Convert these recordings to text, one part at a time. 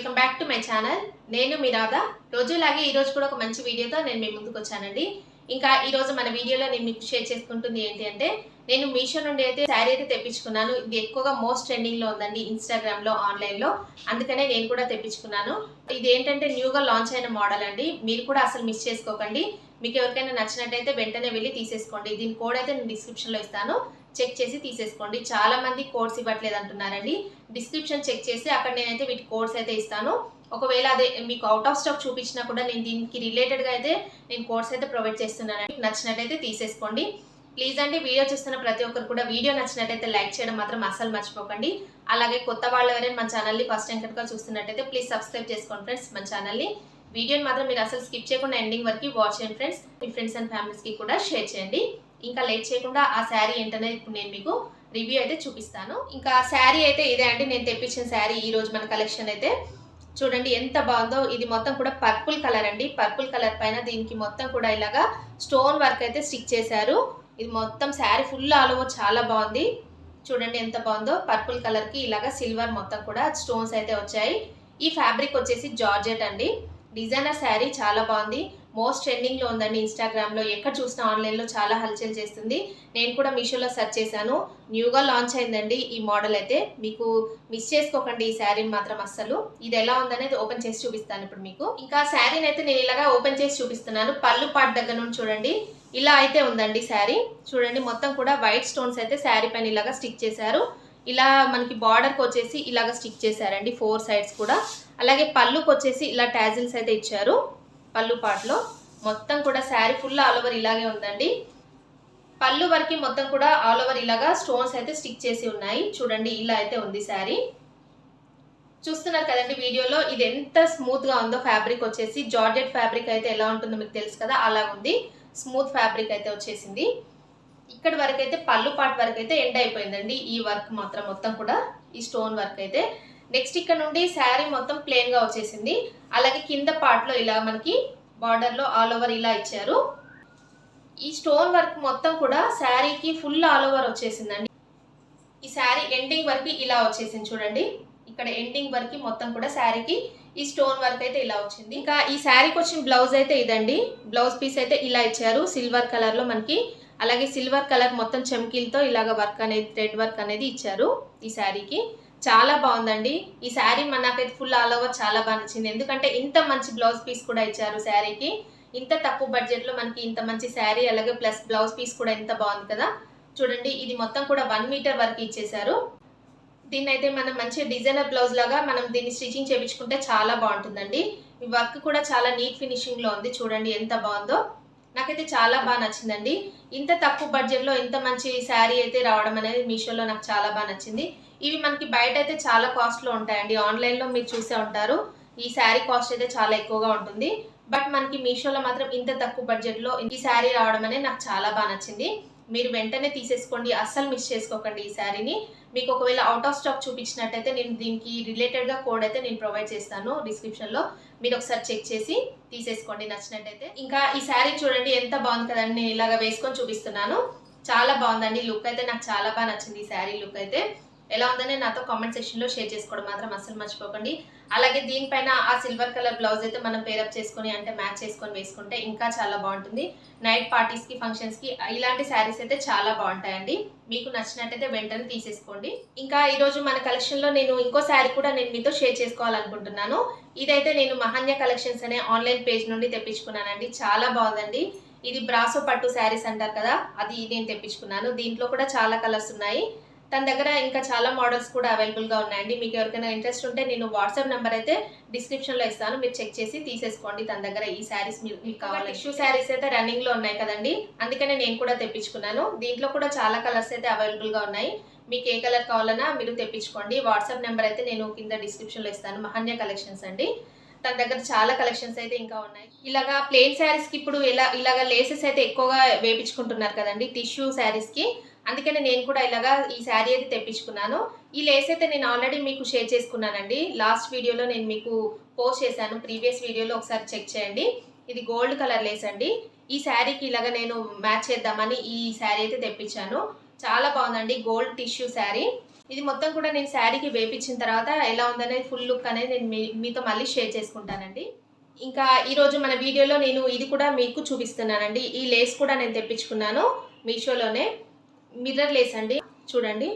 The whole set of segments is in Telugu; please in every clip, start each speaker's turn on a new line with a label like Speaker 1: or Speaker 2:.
Speaker 1: Welcome back to my channel నేను మీ రాధా. రోజులాగే ఈరోజు కూడా ఒక మంచి వీడియోతో నేను మీ ముందుకు వచ్చానండి. ఇంకా ఈరోజు మన వీడియోలో నేను మీకు షేర్ చేసుకుంటుంది ఏంటి అంటే నేను మీషో నుండి అయితే శారీ అయితే తెప్పించుకున్నాను. ఇది ఎక్కువగా మోస్ట్ ట్రెండింగ్లో ఉందండి ఇన్స్టాగ్రామ్లో ఆన్లైన్లో అందుకనే నేను కూడా తెప్పించుకున్నాను. ఇది ఏంటంటే న్యూగా లాంచ్ అయిన మోడల్ అండి. మీరు కూడా అసలు మిస్ చేసుకోకండి. మీకు ఎవరికైనా నచ్చినట్టయితే వెంటనే వెళ్ళి తీసేసుకోండి. దీని కోడ్ అయితే నేను డిస్క్రిప్షన్లో ఇస్తాను. చెక్ చేసి తీసేసుకోండి. చాలా మంది కోడ్స్ ఇవ్వట్లేదు అంటున్నారండి. డిస్క్రిప్షన్ చెక్ చేసి అక్కడ నేనైతే వీటి కోడ్స్ అయితే ఇస్తాను. ఒకవేళ అదే మీకు అవుట్ ఆఫ్ స్టాక్ చూపించినా కూడా నేను దీనికి రిలేటెడ్గా అయితే నేను కోడ్స్ అయితే ప్రొవైడ్ చేస్తున్నాను మీకు నచ్చినట్టయితే తీసేసుకోండి. ప్లీజ్ అండి వీడియో చూస్తున్న ప్రతి ఒక్కరు కూడా వీడియో నచ్చినట్టయితే లైక్ చేయడం మాత్రం అస్సలు మర్చిపోకండి. అలాగే కొత్త వాళ్ళు ఎవరైనా మన ఛానల్ని ఫస్ట్ టైం కనుక చూస్తున్నట్టయితే ప్లీజ్ సబ్స్క్రైబ్ చేసుకోండి ఫ్రెండ్స్ మన ఛానల్ని వీడియోని మాత్రం మీరు అసలు స్కిప్ చేయకుండా ఎండింగ్ వరకు వాచ్ చేయండి ఫ్రెండ్స్. మీ ఫ్రెండ్స్ అండ్ ఫ్యామిలీస్కి కూడా షేర్ చేయండి. ఇంకా లేట్ చేయకుండా ఆ శారీ ఏంటనేది ఇప్పుడు నేను మీకు రివ్యూ అయితే చూపిస్తాను. ఇంకా శారీ అయితే ఇదే అండి. నేను తెప్పించిన శారీ ఈ రోజు మన కలెక్షన్ అయితే. చూడండి ఎంత బాగుందో. ఇది మొత్తం కూడా పర్పుల్ కలర్ అండి. పర్పుల్ కలర్ పైన దీనికి మొత్తం కూడా ఇలాగా స్టోన్ వర్క్ అయితే స్టిక్ చేశారు. ఇది మొత్తం శారీ ఫుల్ ఆల్ ఓవర్ చాలా బాగుంది. చూడండి ఎంత బాగుందో. పర్పుల్ కలర్కి ఇలాగా సిల్వర్ మొత్తం కూడా స్టోన్స్ అయితే వచ్చాయి. ఈ ఫ్యాబ్రిక్ వచ్చేసి జార్జెట్ అండి. డిజైనర్ శారీ చాలా బాగుంది. మోస్ట్ ట్రెండింగ్లో ఉందండి ఇన్స్టాగ్రామ్లో. ఎక్కడ చూసినా ఆన్లైన్లో చాలా హల్చల్ చేస్తుంది. నేను కూడా మీషోలో సెర్చ్ చేశాను. న్యూగా లాంచ్ అయిందండి ఈ మోడల్ అయితే. మీకు మిస్ చేసుకోకండి ఈ శారీని మాత్రం అస్సలు. ఇది ఎలా ఉందనేది ఓపెన్ చేసి చూపిస్తాను ఇప్పుడు మీకు. ఇంకా శారీని అయితే నేను ఇలాగా ఓపెన్ చేసి చూపిస్తున్నాను. పళ్ళు పాట్ దగ్గర నుండి చూడండి. ఇలా అయితే ఉందండి శారీ. చూడండి మొత్తం కూడా వైట్ స్టోన్స్ అయితే శారీ పైన ఇలాగా స్టిక్ చేశారు. ఇలా మనకి బార్డర్కి వచ్చేసి ఇలాగ స్టిక్ చేశారండి ఫోర్ సైడ్స్ కూడా. అలాగే పళ్ళుకి వచ్చేసి ఇలా టాజిల్స్ అయితే ఇచ్చారు పళ్ళు పాటలో మొత్తం కూడా శారీ ఫుల్ ఆల్ ఓవర్ ఇలాగే ఉందండి. పళ్ళు వరకు మొత్తం కూడా ఆల్ ఓవర్ ఇలాగా స్టోన్స్ అయితే స్టిక్ చేసి ఉన్నాయి. చూడండి ఇలా అయితే ఉంది శారీ. చూస్తున్నారు కదండి వీడియోలో ఇది ఎంత స్మూత్గా ఉందో ఫ్యాబ్రిక్ వచ్చేసి. జార్జెట్ ఫ్యాబ్రిక్ అయితే ఎలా ఉంటుందో మీకు తెలుసు కదా అలా ఉంది. స్మూత్ ఫ్యాబ్రిక్ అయితే వచ్చేసింది. ఇక్కడ వరకు అయితే పళ్ళు పాటు వరకు అయితే ఎండ్ అయిపోయిందండి. ఈ వర్క్ మాత్రం మొత్తం కూడా ఈ స్టోన్ వర్క్ అయితే. నెక్స్ట్ ఇక్కడ నుండి శారీ మొత్తం ప్లెయిన్గా వచ్చేసింది. అలాగే కింద పార్ట్లో ఇలా మనకి బార్డర్లో లో ఆల్ ఓవర్ ఇలా ఇచ్చారు. ఈ స్టోన్ వర్క్ మొత్తం కూడా శారీకి ఫుల్ ఆల్ ఓవర్ వచ్చేసిందండి. ఈ శారీ ఎండింగ్ వరకు ఇలా వచ్చేసింది చూడండి. ఇక్కడ ఎండింగ్ వరకు మొత్తం కూడా శారీకి ఈ స్టోన్ వర్క్ అయితే ఇలా వచ్చింది. ఇంకా ఈ శారీకి వచ్చిన బ్లౌజ్ అయితే ఇదండి. బ్లౌజ్ పీస్ అయితే ఇలా ఇచ్చారు. సిల్వర్ కలర్లో మనకి అలాగే సిల్వర్ కలర్ మొత్తం చెమ్కీలతో ఇలాగ వర్క్ అనేది థ్రెడ్ వర్క్ అనేది ఇచ్చారు ఈ శారీకి. చాలా బాగుందండి. ఈ శారీ మన నాకైతే ఫుల్ ఆల్ ఓవర్ చాలా బాగా నచ్చింది. ఎందుకంటే ఇంత మంచి బ్లౌజ్ పీస్ కూడా ఇచ్చారు శారీకి. ఇంత తక్కువ బడ్జెట్లో మనకి ఇంత మంచి శారీ అలాగే ప్లస్ బ్లౌజ్ పీస్ కూడా ఎంత బాగుంది కదా. చూడండి ఇది మొత్తం కూడా వన్ మీటర్ వరకు ఇచ్చేసారు దీన్ని అయితే మనం మంచి డిజైనర్ బ్లౌజ్ లాగా మనం దీన్ని స్టిచ్చింగ్ చేయించుకుంటే చాలా బాగుంటుందండి. ఈ వర్క్ కూడా చాలా నీట్ ఫినిషింగ్లో ఉంది. చూడండి ఎంత బాగుందో. నాకైతే చాలా బాగా నచ్చిందండి. ఇంత తక్కువ బడ్జెట్లో ఇంత మంచి శారీ అయితే రావడం అనేది మీషోలో నాకు చాలా బాగా నచ్చింది. ఇవి మనకి బయట అయితే చాలా కాస్ట్లో ఉంటాయండి. ఆన్లైన్లో మీరు చూసే ఉంటారు. ఈ శారీ కాస్ట్ అయితే చాలా ఎక్కువగా ఉంటుంది. బట్ మనకి మీషోలో మాత్రం ఇంత తక్కువ బడ్జెట్లో ఈ శారీ రావడం అనేది నాకు చాలా బాగా నచ్చింది. మీరు వెంటనే తీసేసుకోండి. అస్సలు మిస్ చేసుకోకండి ఈ శారీని. మీకు ఒకవేళ అవుట్ ఆఫ్ స్టాక్ చూపించినట్టయితే నేను దీనికి రిలేటెడ్గా కోడ్ అయితే నేను ప్రొవైడ్ చేస్తాను డిస్క్రిప్షన్లో మీరు ఒకసారి చెక్ చేసి తీసేసుకోండి నచ్చినట్టయితే. ఇంకా ఈ శారీ చూడండి ఎంత బాగుంది కదండి నేను ఇలాగ వేసుకొని చూపిస్తున్నాను. చాలా బాగుందండి. లుక్ అయితే నాకు చాలా బాగా నచ్చింది ఈ శారీ లుక్ అయితే. ఎలా ఉందని నాతో కామెంట్ సెక్షన్లో షేర్ చేసుకోవడం మాత్రం అస్సలు మర్చిపోకండి. అలాగే దీనిపైన ఆ సిల్వర్ కలర్ బ్లౌజ్ అయితే మనం పేరప్ చేసుకొని అంటే మ్యాచ్ చేసుకొని వేసుకుంటే ఇంకా చాలా బాగుంటుంది. నైట్ పార్టీస్కి ఫంక్షన్స్కి ఇలాంటి శారీస్ అయితే చాలా బాగుంటాయండి. మీకు నచ్చినట్టయితే వెంటనే తీసేసుకోండి. ఇంకా ఈరోజు మన కలెక్షన్లో నేను ఇంకో శారీ కూడా నేను మీతో షేర్ చేసుకోవాలనుకుంటున్నాను. ఇదైతే నేను మహన్య కలెక్షన్స్ అనే ఆన్లైన్ పేజ్ నుండి తెప్పించుకున్నానండి. చాలా బాగుందండి. ఇది బ్రాసో పట్టు శారీస్ అంటారు కదా అది నేను తెప్పించుకున్నాను. దీంట్లో కూడా చాలా కలర్స్ ఉన్నాయి. తన దగ్గర ఇంకా చాలా మోడల్స్ కూడా అవైలబుల్గా ఉన్నాయండి. మీకు ఎవరికైనా ఇంట్రెస్ట్ ఉంటే నేను వాట్సాప్ నెంబర్ అయితే డిస్క్రిప్షన్లో ఇస్తాను. మీరు చెక్ చేసి తీసేసుకోండి తన దగ్గర ఈ శారీస్ మీకు కావాలి. ఇష్యూ శారీస్ అయితే రన్నింగ్లో ఉన్నాయి కదండి. అందుకనే నేను కూడా తెప్పించుకున్నాను. దీంట్లో కూడా చాలా కలర్స్ అయితే అవైలబుల్గా ఉన్నాయి. మీకు ఏ కలర్ కావాలన్నా మీరు తెప్పించుకోండి. వాట్సాప్ నెంబర్ అయితే నేను కింద డిస్క్రిప్షన్లో ఇస్తాను. మహన్య కలెక్షన్స్ అండి. తన దగ్గర చాలా కలెక్షన్స్ అయితే ఇంకా ఉన్నాయి. ఇలాగా ప్లెయిన్ శారీస్కి ఇప్పుడు ఇలా ఇలాగా లేసెస్ అయితే ఎక్కువగా వేపించుకుంటున్నారు కదండి టిష్యూ శారీస్కి అందుకనే నేను కూడా ఇలాగా ఈ శారీ అయితే తెప్పించుకున్నాను. ఈ లేస్ అయితే నేను ఆల్రెడీ మీకు షేర్ చేసుకున్నానండి. లాస్ట్ వీడియోలో నేను మీకు పోస్ట్ చేశాను. ప్రీవియస్ వీడియోలో ఒకసారి చెక్ చేయండి. ఇది గోల్డ్ కలర్ లేస్ అండి. ఈ శారీకి ఇలాగ నేను మ్యాచ్ చేద్దామని ఈ శారీ అయితే తెప్పించాను. చాలా బాగుందండి గోల్డ్ టిష్యూ శారీ ఇది మొత్తం కూడా నేను శారీకి వేపించిన తర్వాత ఎలా ఉందనేది ఫుల్ లుక్ అనేది నేను మీ మీతో మళ్ళీ షేర్ చేసుకుంటానండి. ఇంకా ఈరోజు మన వీడియోలో నేను ఇది కూడా మీకు చూపిస్తున్నానండి. ఈ లేస్ కూడా నేను తెప్పించుకున్నాను మీషోలోనే. మిర్రర్ లేస్ అండి. చూడండి.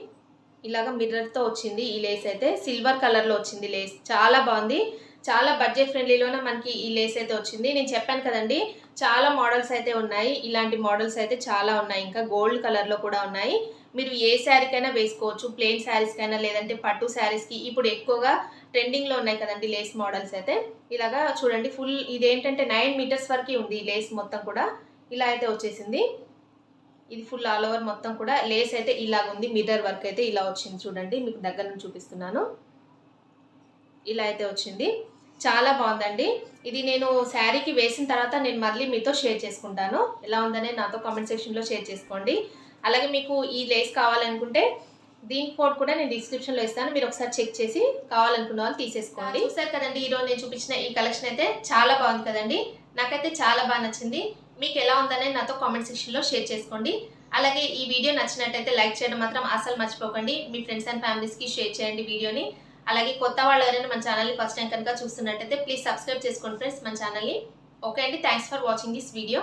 Speaker 1: ఇలాగ మిర్రర్తో వచ్చింది ఈ లేస్ అయితే. సిల్వర్ కలర్లో వచ్చింది లేస్ చాలా బాగుంది. చాలా బడ్జెట్ ఫ్రెండ్లీలోనే మనకి ఈ లేస్ అయితే వచ్చింది. నేను చెప్పాను కదండి చాలా మోడల్స్ అయితే ఉన్నాయి. ఇలాంటి మోడల్స్ అయితే చాలా ఉన్నాయి. ఇంకా గోల్డ్ కలర్లో కూడా ఉన్నాయి. మీరు ఏ శారీకైనా వేసుకోవచ్చు. ప్లెయిన్ శారీస్కైనా లేదంటే పట్టు శారీస్కి ఇప్పుడు ఎక్కువగా ట్రెండింగ్లో ఉన్నాయి కదండి లేస్ మోడల్స్ అయితే. ఇలాగా చూడండి ఫుల్ ఇదేంటంటే నైన్ మీటర్స్ వరకు ఉంది లేస్ మొత్తం కూడా. ఇలా అయితే వచ్చేసింది. ఇది ఫుల్ ఆల్ ఓవర్ మొత్తం కూడా లేస్ అయితే ఇలాగ ఉంది. మిర్రర్ వర్క్ అయితే ఇలా వచ్చింది చూడండి. మీకు దగ్గర నుంచి చూపిస్తున్నాను. ఇలా అయితే వచ్చింది. చాలా బాగుందండి. ఇది నేను శారీకి వేసిన తర్వాత నేను మళ్ళీ మీతో షేర్ చేసుకుంటాను. ఎలా ఉందనే నాతో కామెంట్ సెక్షన్లో షేర్ చేసుకోండి. అలాగే మీకు ఈ లేస్ కావాలనుకుంటే దీని కోడ్ కూడా నేను డిస్క్రిప్షన్లో ఇస్తాను. మీరు ఒకసారి చెక్ చేసి కావాలనుకున్న వాళ్ళు తీసేసుకోండి. చూసారు కదండి ఈరోజు నేను చూపించిన ఈ కలెక్షన్ అయితే చాలా బాగుంది కదండి. నాకైతే చాలా బాగా నచ్చింది. మీకు ఎలా ఉందనే నాతో కామెంట్ సెక్షన్లో షేర్ చేసుకోండి. అలాగే ఈ వీడియో నచ్చినట్టయితే లైక్ చేయడం మాత్రం అసలు మర్చిపోకండి. మీ ఫ్రెండ్స్ అండ్ ఫ్యామిలీస్కి షేర్ చేయండి వీడియోని. అలాగే కొత్త వాళ్ళు ఎవరైనా మన ఛానల్ని ఫస్ట్ టైం కనుక చూస్తున్నట్టయితే ప్లీజ్ సబ్స్క్రైబ్ చేసుకోండి ఫ్రెండ్స్ మన ఛానల్ని ఓకే అండి thanks for watching this video